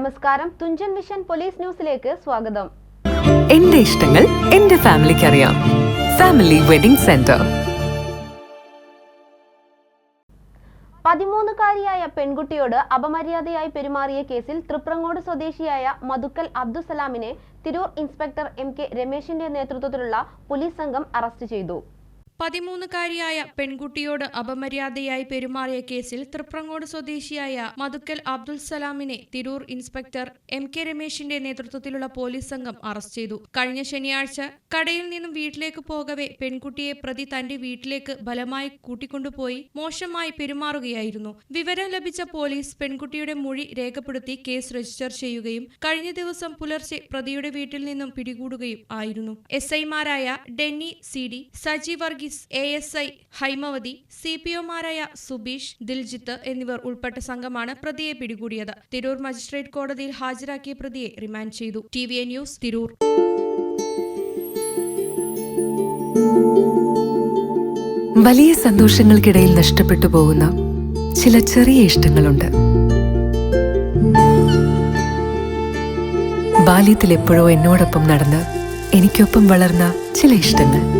നമസ്കാരം. Thunchan mission police ന്യൂസിലേക്ക് സ്വാഗതം. എന്റെ ഇഷ്ടങ്ങൾ എന്റെ ഫാമിലിക്ക് അറിയാം. Family wedding centre. പതിമൂന്നുകാരിയായ പെൺകുട്ടിയോട് അപമര്യാദയായി പെരുമാറിയ കേസിൽ തൃപ്രങ്ങോട് സ്വദേശിയായ മധുക്കൽ അബ്ദുസലാമിനെ തിരൂർ ഇൻസ്പെക്ടർ എം കെ രമേശിന്റെ നേതൃത്വത്തിലുള്ള പോലീസ് സംഘം അറസ്റ്റ് ചെയ്തു. പതിമൂന്നുകാരിയായ പെൺകുട്ടിയോട് അപമര്യാദയായി പെരുമാറിയ കേസിൽ തൃപ്രങ്ങോട് സ്വദേശിയായ മധുക്കൽ അബ്ദുൽ സലാമിനെ തിരൂർ ഇൻസ്പെക്ടർ എം കെ രമേശിന്റെ നേതൃത്വത്തിലുള്ള പോലീസ് സംഘം അറസ്റ്റ് ചെയ്തു. കഴിഞ്ഞ ശനിയാഴ്ച കടയിൽ നിന്നും വീട്ടിലേക്ക് പോകവെ പെൺകുട്ടിയെ പ്രതി തന്റെ വീട്ടിലേക്ക് ബലമായി കൂട്ടിക്കൊണ്ടുപോയി മോശമായി പെരുമാറുകയായിരുന്നു. വിവരം ലഭിച്ച പോലീസ് പെൺകുട്ടിയുടെ മൊഴി രേഖപ്പെടുത്തി കേസ് രജിസ്റ്റർ ചെയ്യുകയും കഴിഞ്ഞ ദിവസം പുലർച്ചെ പ്രതിയുടെ വീട്ടിൽ നിന്നും പിടികൂടുകയും ആയിരുന്നു. എസ് ഐമാരായ Denny C D Saji Varghese A S I Haimavathi C P ഒമാരായ Subeesh Diljith എന്നിവർ ഉൾപ്പെട്ട സംഘമാണ് പ്രതിയെ പിടികൂടിയത്. തിരൂർ മജിസ്ട്രേറ്റ് കോടതിയിൽ ഹാജരാക്കിയ പ്രതിയെ റിമാൻഡ് ചെയ്തു. T V A news Tirur. വലിയ സന്തോഷങ്ങൾക്കിടയിൽ നഷ്ടപ്പെട്ടു പോകുന്ന ചില ചെറിയ ഇഷ്ടങ്ങളുണ്ട്. ബാല്യത്തിൽ എപ്പോഴോ എന്നോടൊപ്പം നടന്ന് എനിക്കൊപ്പം വളർന്ന ചില ഇഷ്ടങ്ങൾ.